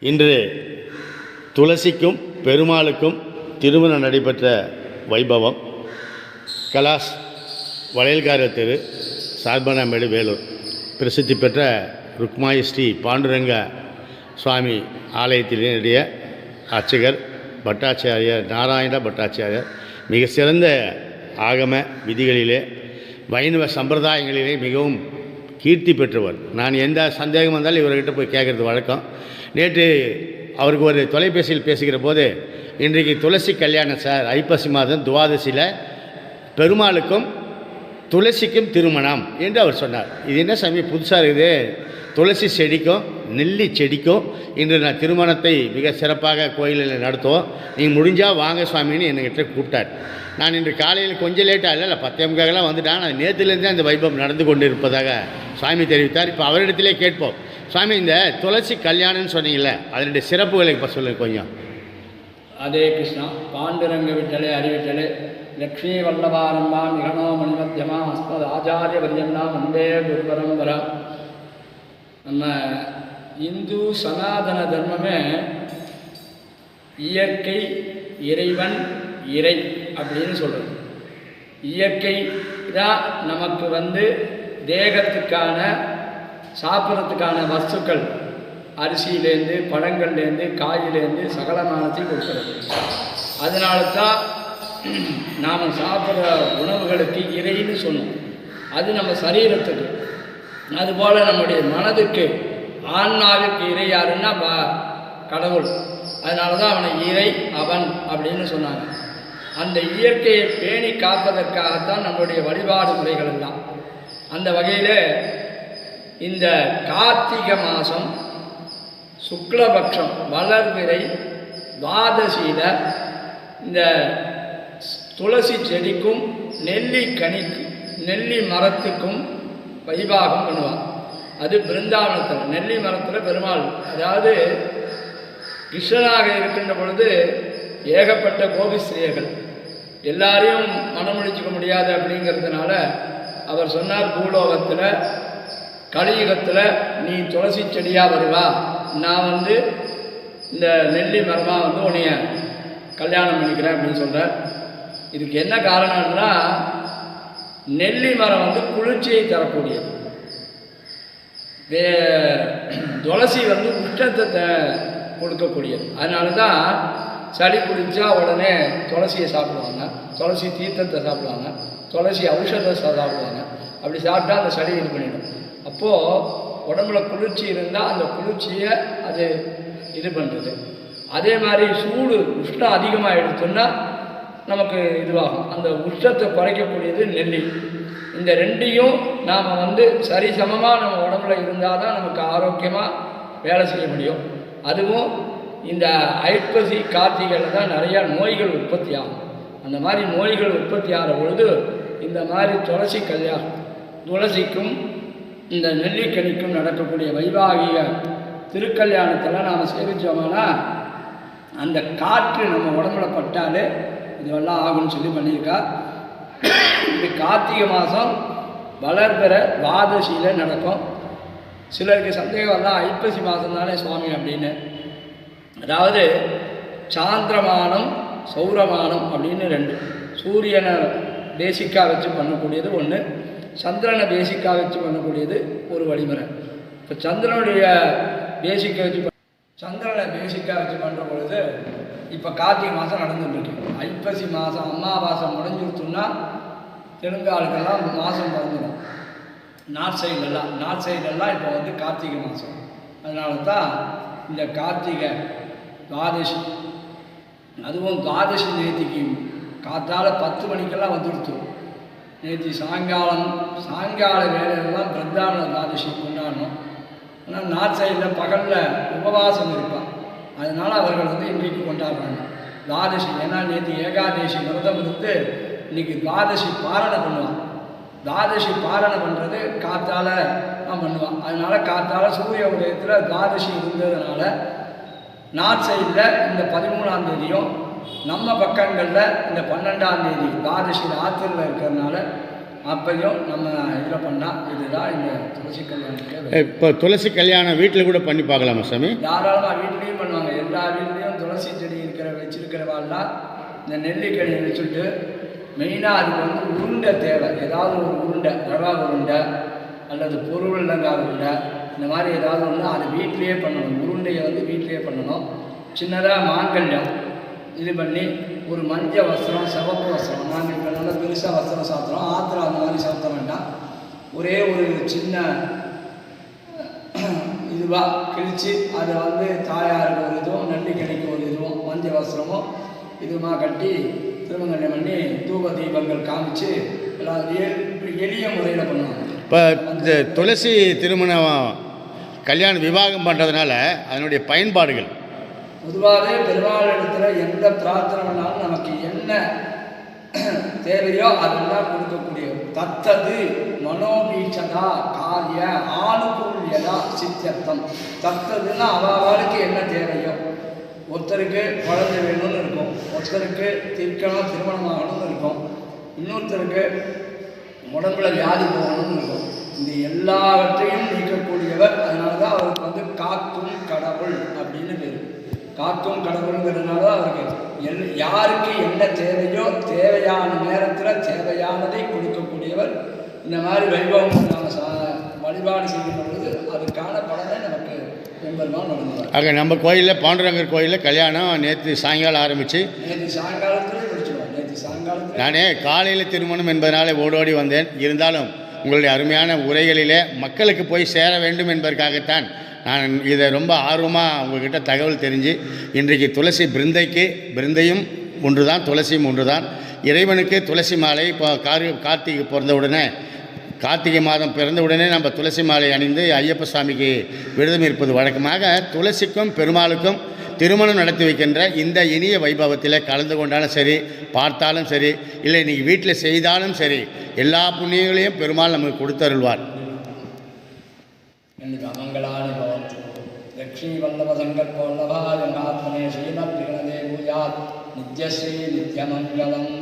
இன்று துளசிக்கும் பெருமாளுக்கும் திருமணம் நடைபெற்ற வைபவம். கலாஸ் வளையல்கார தெரு சார்பனாமேடு வேலூர். பிரசித்தி பெற்ற ருக்மாயி ஸ்ரீ பாண்டுரங்க சுவாமி ஆலயத்தினுடைய அர்ச்சகர் பட்டாச்சாரியர் நாராயண பட்டாச்சாரியர் மிக சிறந்த ஆகம விதிகளிலே வைணவ சம்பிரதாயங்களிலே மிகவும் கீர்த்தி பெற்றவர். நான் எந்த சந்தேகம் வந்தாலும் இவர்கிட்ட போய் கேட்குறது வழக்கம். நேற்று அவருக்கு ஒரு தொலைபேசியில் பேசுகிற போது இன்றைக்கு துளசி கல்யாணம் சார் ஐப்பசி மாதம் துவாதசியில் பெருமாளுக்கும் துளசிக்கும் திருமணம் என்று அவர் சொன்னார். இது என்ன சாமி புதுசாக இருக்குது? துளசி செடிக்கும் நெல்லி செடிக்கும் இன்று நான் திருமணத்தை மிக சிறப்பாக கோயிலில் நடத்துவோம். நீங்கள் முடிஞ்சால் வாங்க சுவாமின்னு என்கிட்ட கூப்பிட்டார். நான் இன்று காலையில் கொஞ்சம் லேட்டாக இல்லை இல்லை பத்தே முக்காகலாம் வந்துட்டான். நான் நேற்றுலேருந்தே அந்த வைபவம் நடந்து கொண்டு இருப்பதாக சுவாமி தெரிவித்தார். இப்போ அவரிடத்திலே கேட்போம். சுவாமி இந்த துளசி கல்யாணம்னு சொன்னீங்கல்ல அதனுடைய சிறப்புகளை இப்போ சொல்லுங்கள் கொஞ்சம். அதே கிருஷ்ணா பாண்டுரங்க விட்டலே அறிவிட்டலே லக்ஷ்மி வல்லபாரம்பா நிகனோ மணிமத்தியமா ஹஸ்மத் ஆச்சாரிய பரியன்னா வந்தே குருபரம்பரா நம்ம இந்து சனாதன தர்மமே இயற்கை இறைவன் இறை அப்படின்னு சொல்கிறது இயற்கை தான் நமக்கு வந்து தேகத்துக்கான சாப்பிட்றதுக்கான வஸ்துக்கள் அரிசியிலேருந்து பழங்கள்லேருந்து காயிலேருந்து சகலமானத்தையும் கொடுக்கிறது. அதனால தான் நாம் சாப்பிட்ற உணவுகளுக்கு இறைன்னு சொன்னோம் அது நம்ம சரீரத்துக்கு அதுபோல் நம்முடைய மனதுக்கு ஆன்மாவிற்கு இறை யாருன்னா பா கடவுள். அதனால தான் அவனை இறை அவன் அப்படின்னு சொன்னாங்க. அந்த இயற்கையை பேணி காப்பதற்காகத்தான் நம்முடைய வழிபாடு முறைகள் எல்லாம். அந்த வகையில் இந்த கார்த்திகை மாதம் சுக்லபக்ஷம் வளர்விரை துவாதசியில் இந்த துளசி செடிக்கும் நெல்லி கனிக்கும் நெல்லி மரத்துக்கும் வைபாகம் பண்ணுவாங்க. அது பிருந்தாவனத்தில் நெல்லி மரத்தில் பெருமாள். அதாவது கிருஷ்ணனாக இருக்கின்ற பொழுது ஏகப்பட்ட கோபிஸ்ரீயர்கள் எல்லாரையும் மனமுடிச்சுக்க முடியாது அப்படிங்கிறதுனால அவர் சொன்னார் பூலோகத்தில் கலியுகத்தில் நீ துளசி செடியாக வருவா. நான் வந்து இந்த நெல்லி மரமாக வந்து உன்னைய கல்யாணம் பண்ணிக்கிறேன் அப்படின்னு சொல்கிறார் இதுக்கு என்ன காரணம்னா நெல்லி மரம் வந்து குளிர்ச்சியை தரக்கூடியது. வே துளசி வந்து உஷ்ணத்தை த- கொடுக்கக்கூடியது. அதனால தான் சளி பிடிச்சா உடனே துளசியை சாப்பிடுவாங்க. துளசி தீர்த்தத்தை சாப்பிடுவாங்க. துளசி ஔஷதத்தை சாப்பிடுவாங்க. அப்படி சாப்பிட்டா அந்த சளி இது பண்ணிடும். அப்போது உடம்புல குளிர்ச்சி இருந்தால் அந்த குளிர்ச்சியை அது இது பண்ணுறது அதே மாதிரி சூடு உஷ்ணம் அதிகமாக எடுத்தோன்னா நமக்கு இதுவாகும். அந்த உஷ்ணத்தை குறைக்கக்கூடியது நெல்லி. இந்த ரெண்டையும் நாம் வந்து சரிசமமாக நம்ம உடம்புல இருந்தால் தான் நமக்கு ஆரோக்கியமாக வேலை செய்ய முடியும். அதுவும் இந்த ஐப்பசி கார்த்திகையில் தான் நிறையா நோய்கள் உற்பத்தி ஆகும். அந்த மாதிரி நோய்கள் உற்பத்தி ஆகிற பொழுது இந்த மாதிரி துளசி கல்யாணம் துளசிக்கும் இந்த நெல்லிக்கனிக்கும் நடக்கக்கூடிய வைவாகிக திருக்கல்யாணத்தில் நாம் சேவித்தோம்னா அந்த காற்று நம்ம உடம்புல பட்டாலே இதுவெல்லாம் ஆகும்னு சொல்லி பண்ணியிருக்கா. இது கார்த்திகை மாதம் வளர்பிற துவாதசியில் நடக்கும். சிலருக்கு சந்தேகம் வந்தால் ஐப்பசி மாதம் தானே சுவாமி அப்படின்னு. அதாவது சாந்திரமானம் சௌரமானம் அப்படின்னு ரெண்டு. சூரியனை பேசிக்காக வச்சு பண்ணக்கூடியது ஒன்று சந்திரனை பேசிக்காக வச்சு பண்ணக்கூடியது ஒரு வழிமுறை. இப்போ சந்திரனுடைய பேசிக்காக வச்சு சந்திரனை பேசிக்காக வச்சு பண்ணுற பொழுது இப்போ கார்த்திகை மாதம் நடந்துட்டுருக்கு ஐப்பசி மாதம் அமாவாசை முடிஞ்சுடுத்துன்னா தெலுங்காளுக்கெல்லாம் மாதம் பிறந்துடும் நார்த் சைடுலலாம் நார்த் சைடுலலாம் இப்போ வந்து கார்த்திகை மாதம் அதனால தான் இந்த கார்த்திகை துவாதசி அதுவும் துவாதசி நேத்திக்கு காத்தால் பத்து மணிக்கெல்லாம் வந்துடுத்து நேற்று சாயங்காலம் சாயங்கால வேலையெல்லாம் பிரதான துவாதசி கொண்டாடணும். ஆனால் நார்த் சைடில் பகலில் உபவாசம் இருப்பான் அதனால் அவர்கள் வந்து இன்றைக்கு கொண்டாடுறாங்க. துவாதசி ஏன்னா நேற்று ஏகாதசி விரதம் இருந்து இன்னைக்கு துவாதசி பாரணை பண்ணுவான். துவாதசி பாரணை பண்ணுறது காற்றால் தான் பண்ணுவான். அதனால் காற்றால் சூரிய உதயத்தில் துவாதசி இருந்ததுனால நார்த் சைடில் இந்த பதிமூணாம் தேதியும் நம்ம பக்கங்களில் இந்த பன்னெண்டாம் தேதி துவாதசி ராத்திரியில் இருக்கிறதுனால அப்பையும் நம்ம இதில் பண்ணால் இதுதான் இந்த துளசி கல்யாணத்துக்கு இப்போ துளசி கல்யாணம் வீட்டில் கூட பண்ணி பார்க்கலாமா சாமி? தாராளமாக வீட்லேயும் பண்ணுவாங்க. எல்லா வீட்லேயும் துளசி செடி இருக்கிற வச்சிருக்கிறவாள்லாம் இந்த நெல்லிக்கனியை வச்சுட்டு மெயினாக அதுக்கு வந்து உருண்டை தேவை. ஏதாவது ஒரு உருண்டை ரவா உருண்டை அல்லது பொருளங்காய் உருண்டை இந்த மாதிரி ஏதாவது ஒன்று அது வீட்டிலேயே பண்ணணும். உருண்டையை வந்து வீட்டிலேயே பண்ணணும். சின்னதாக மாங்கல்யம். இது பண்ணி ஒரு மஞ்ச வஸ்திரம் சிவப்பு வஸ்திரம். நாங்கள் இப்போ நல்லா பெருசாக வஸ்திரம் சாப்பிட்றோம் ஆத்திரம் அந்த மாதிரி சாப்பிட வேண்டாம். ஒரே ஒரு சின்ன இதுவாக கிழித்து அதை வந்து தாயாருக்கு ஒரு இதுவும் நெல்லிக்கணிக்கு ஒரு இதுவும் மஞ்ச வஸ்திரமும் இதுமா கட்டி திருமங்கல்யம் பண்ணி தூப தீபங்கள் காமிச்சு எல்லாத்தையும் எளிய முறையில் பண்ணுவாங்க. இப்போ இந்த துளசி திருமணம் கல்யாணம் விவாகம் பண்ணுறதுனால அதனுடைய பயன்பாடுகள். பொதுவாகவே பெருமாள் இடத்துல எந்த பிரார்த்தனை பண்ணாலும் நமக்கு என்ன தேவையோ அதெல்லாம் கொடுக்கக்கூடிய தத்தது மனோபீஷதா காரிய ஆணுகூல்யதா சித்தியர்த்தம். தத்ததுன்னா அவளுக்கு என்ன தேவையோ. ஒருத்தருக்கு குழந்தை வேணும்னு இருக்கும். ஒருத்தருக்கு தீர்க்கணும் திருமணம் ஆகணும்னு இருக்கும். இன்னொருத்தருக்கு உடம்புல வியாதி போகணும்னு இருக்கும். இந்த எல்லாவற்றையும் நீக்கக்கூடியவர் அதனால தான் அவருக்கு வந்து காக்கும் கடவுள் அப்படின்னு பேர் காக்கும் கடவுளுங்கிறதுனால தான் அவருக்கு எல் யாருக்கு என்ன தேவையோ தேவையான நேரத்தில் தேவையானதை கொடுக்கக்கூடியவர். இந்த மாதிரி வைபவம் நாம் சா வழிபாடு செய்கின்ற பொழுது அதுக்கான பலனை நமக்கு ஆக நம்ம கோயிலில் பாண்டுரங்கர் கோயிலில் கல்யாணம் நேற்று சாயங்காலம் ஆரம்பித்து நேற்று சாயங்காலத்திலே முடிச்சிடுவோம் நேற்று சாயங்காலத்தில் நானே காலையில் திருமணம் என்பதனால ஓடோடி வந்தேன். இருந்தாலும் உங்களுடைய அருமையான உரைகளிலே மக்களுக்கு போய் சேர வேண்டும் என்பதற்காகத்தான் நான் இதை ரொம்ப ஆர்வமாக உங்ககிட்ட தகவல் தெரிஞ்சு இன்றைக்கு துளசி பிருந்தைக்கு பிருந்தையும் ஒன்று தான் துளசியும் ஒன்று தான் இறைவனுக்கு துளசி மாலை இப்போ கார் கார்த்திகை பிறந்த உடனே கார்த்திகை மாதம் பிறந்த உடனே நம்ம துளசி மாலை அணிந்து ஐயப்ப சுவாமிக்கு விரதம் இருப்பது வழக்கமாக துளசிக்கும் பெருமாளுக்கும் திருமணம் நடத்தி வைக்கின்ற இந்த இனிய வைபவத்தில் கலந்து கொண்டாலும் சரி பார்த்தாலும் சரி இல்லை இன்றைக்கி வீட்டில் செய்தாலும் சரி எல்லா புண்ணியங்களையும் பெருமாள் நமக்கு கொடுத்தருள்வார். லக்ஷ்மி வல்லப சங்கல்ப ஆத்மனே ஸ்ரீமத் நித்யஸ்ரீ நித்யமங்கலம்.